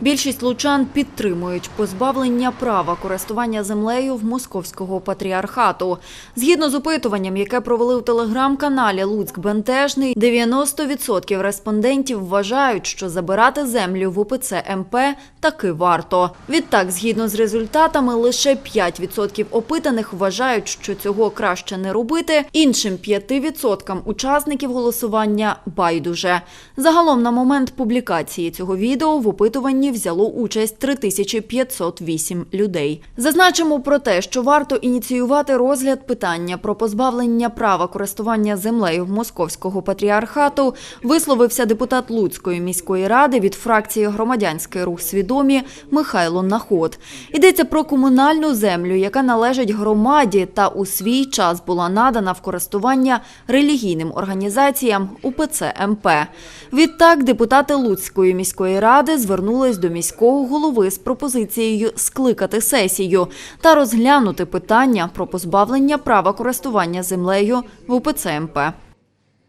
Більшість лучан підтримують позбавлення права користування землею в московського патріархату. Згідно з опитуванням, яке провели у телеграм-каналі Луцьк Бентежний, 90% респондентів вважають, що забирати землю в УПЦ МП таки варто. Відтак, згідно з результатами, лише 5% опитаних вважають, що цього краще не робити. Іншим 5% учасників голосування байдуже. Загалом на момент публікації цього відео в опитуванні взяло участь 3508 людей. Зазначимо про те, що варто ініціювати розгляд питання про позбавлення права користування землею московського патріархату висловився депутат Луцької міської ради від фракції Громадянський рух свідомі Михайло Наход. Йдеться про комунальну землю, яка належить громаді та у свій час була надана в користування релігійним організаціям УПЦ МП. Відтак депутати Луцької міської ради звернулись до міського голови з пропозицією скликати сесію та розглянути питання про позбавлення права користування землею в УПЦ МП.